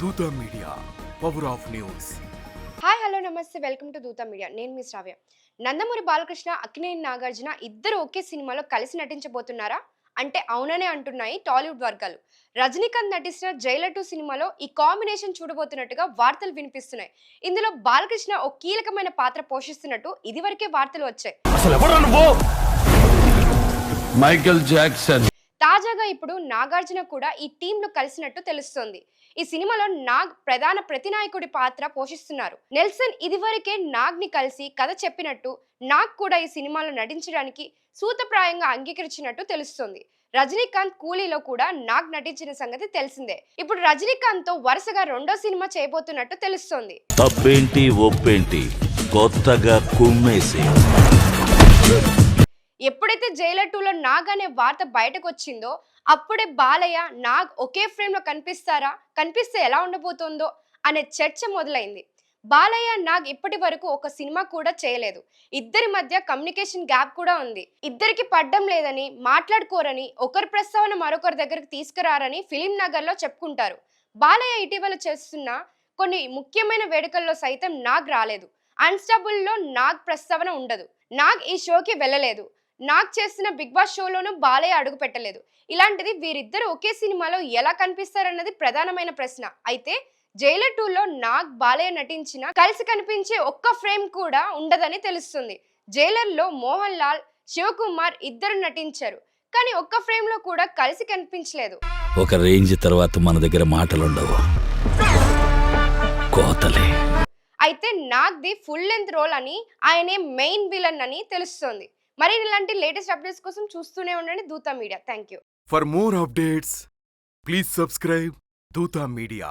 Dootha media power of news. Hi hello నమస్తే welcome to దూత media. నేను మీ శ్రావ్య. నందమూరి బాలకృష్ణ అక్కినేని నాగార్జున ఇద్దరు ఒకే సినిమాలో కలిసి నటించబోతున్నారా? అంటే అవుననే అంటున్నాయి టాలీవుడ్ వర్గాలు. రజనీకాంత్ నటిస్తున్న జైలర్ టూ సినిమాలో ఈ కాంబినేషన్ చూడబోతున్నట్టుగా వార్తలు వినిపిస్తున్నాయి. ఇందులో బాలకృష్ణ ఓ కీలకమైన పాత్ర పోషిస్తున్నట్టు ఇదివరకే వార్తలు వచ్చాయి. అసలు ఎవరు నువ్వు? Michael Jackson. తాజాగా ఇప్పుడు నాగార్జున కూడా ఈ టీంలో కలిసినట్టు తెలుస్తోంది. ఈ సినిమాలో నాగ్ ప్రధాన ప్రతినాయకుడి పాత్ర పోషిస్తున్నారు. నెల్సన్ ఇదివరకే నాగ్ని కలిసి కథ చెప్పినట్టు నాగ్ కూడా ఈ సినిమాలో నటించడానికి సూతప్రాయంగా అంగీకరించినట్టు తెలుస్తోంది. రజనీకాంత్ కూలీలో కూడా నాగ్ నటించిన సంగతి తెలిసిందే. ఇప్పుడు రజనీకాంత్తో వరుసగా రెండో సినిమా చేయబోతున్నట్టు తెలుస్తోంది. తప్పేంటి ఒప్పేంటి? కొత్తగా కుమ్మేసి. ఎప్పుడైతే జైలర్ టూలో నాగ్ అనే వార్త బయటకు వచ్చిందో అప్పుడే బాలయ్య నాగ్ ఒకే ఫ్రేమ్లో కనిపిస్తారా? కనిపిస్తే ఎలా ఉండబోతుందో అనే చర్చ మొదలైంది. బాలయ్య నాగ్ ఇప్పటి వరకు ఒక సినిమా కూడా చేయలేదు. ఇద్దరి మధ్య కమ్యూనికేషన్ గ్యాప్ కూడా ఉంది. ఇద్దరికి పడ్డం లేదని మాట్లాడుకోరని ఒకరి ప్రస్తావన మరొకరి దగ్గరికి తీసుకురారని ఫిలిం నగర్లో చెప్పుకుంటారు. బాలయ్య ఇటీవల చేస్తున్న కొన్ని ముఖ్యమైన వేడుకల్లో సైతం నాగ్ రాలేదు. అన్స్టబుల్లో నాగ్ ప్రస్తావన ఉండదు. నాగ్ ఈ షోకి వెళ్ళలేదు. నాగ్ చేస్తున్న బిగ్ బాస్ షోలోనూ బాలయ్య అడుగు పెట్టలేదు. ఇలాంటిది వీరిద్దరు ఒకే సినిమాలో ఎలా కనిపిస్తారన్నది ప్రధానమైన ప్రశ్న. అయితే జైలర్ టూలో నాగ్ బాలయ్య నటించిన కలిసి కనిపించే ఒక్క ఫ్రేమ్ కూడా ఉండదని తెలుస్తుంది. జైలర్లో మోహన్ లాల్ శివకుమార్ ఇద్దరు నటించారు. కానీ ఒక్క ఫ్రేమ్లో కూడా కలిసి కనిపించలేదు. ఒక రేంజ్ తర్వాత మన దగ్గర మాటలుండవు. కోతలే. అయితే Nag the full length role అని ఆయనే మెయిన్ విలన్ అని తెలుస్తోంది. మరి ఇలాంటి లేటెస్ట్ అప్డేట్స్ కోసం చూస్తూనే ఉండండి Dootha media. Thank you for more updates please subscribe Dootha media.